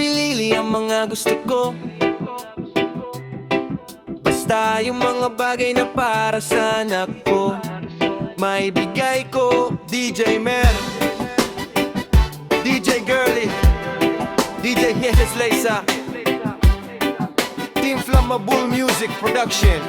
ang mga gusto ko. Basta yung mga bagay na para sa anak ko. Maibigay ko DJ Mer DJ Girlie. DJ Nieves Leisa Team Flammable Music Production!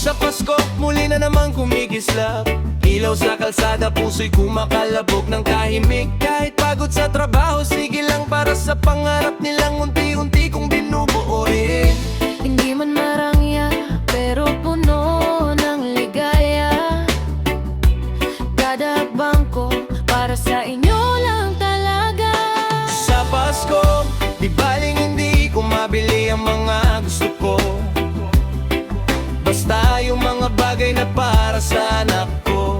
Sa Pasko, muli na naman kumikislap. Ilaw sa kalsada, puso'y kumakalabog ng kahimik Kahit pagod sa trabaho, sige lang para sa pangarap nilang Unti-unti kong binubuoy Hindi man marangya, pero puno ng ligaya. Kada hakbang ko, para sa inyo lang talaga. Sa Pasko, di baling hindi ko mabili ang mga na para sa anak ko.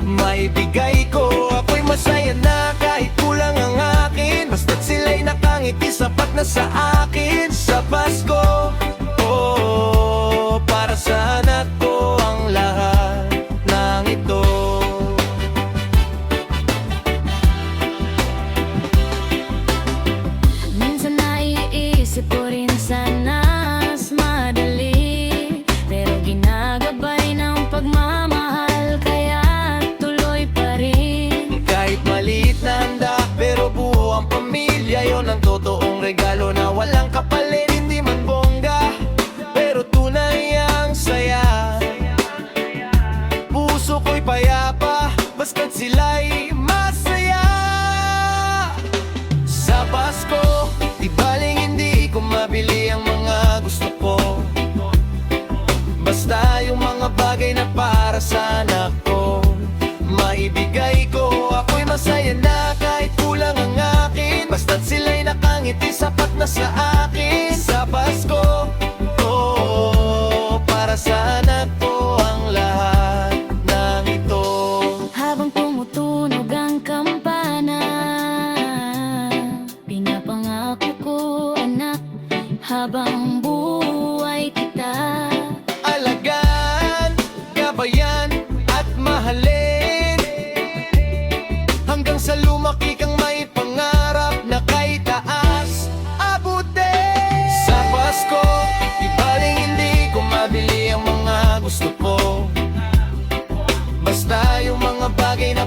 Maibigay ko, ako'y masaya na kahit kulang ang akin. Basta't sila'y nakangiti, sapat na sa akin. Sa Pasko, oh, para sa ko ang lahat ng ito sila'y masaya. Sa Pasko Di baling hindi ko mabili ang mga gusto ko. Basta yung mga bagay na para sa anak ko. Maibigay ko Ako'y masaya na kahit kulang ang akin. Basta't sila'y nakangiti Sapat na sa akin Habang buhay kita. Alagaan, gabayan at mahalin. Hanggang sa lumaki kang may pangarap na kay taas abutin. Sa Pasko, di baling hindi ko mabili ang mga gusto ko. Basta yung mga bagay na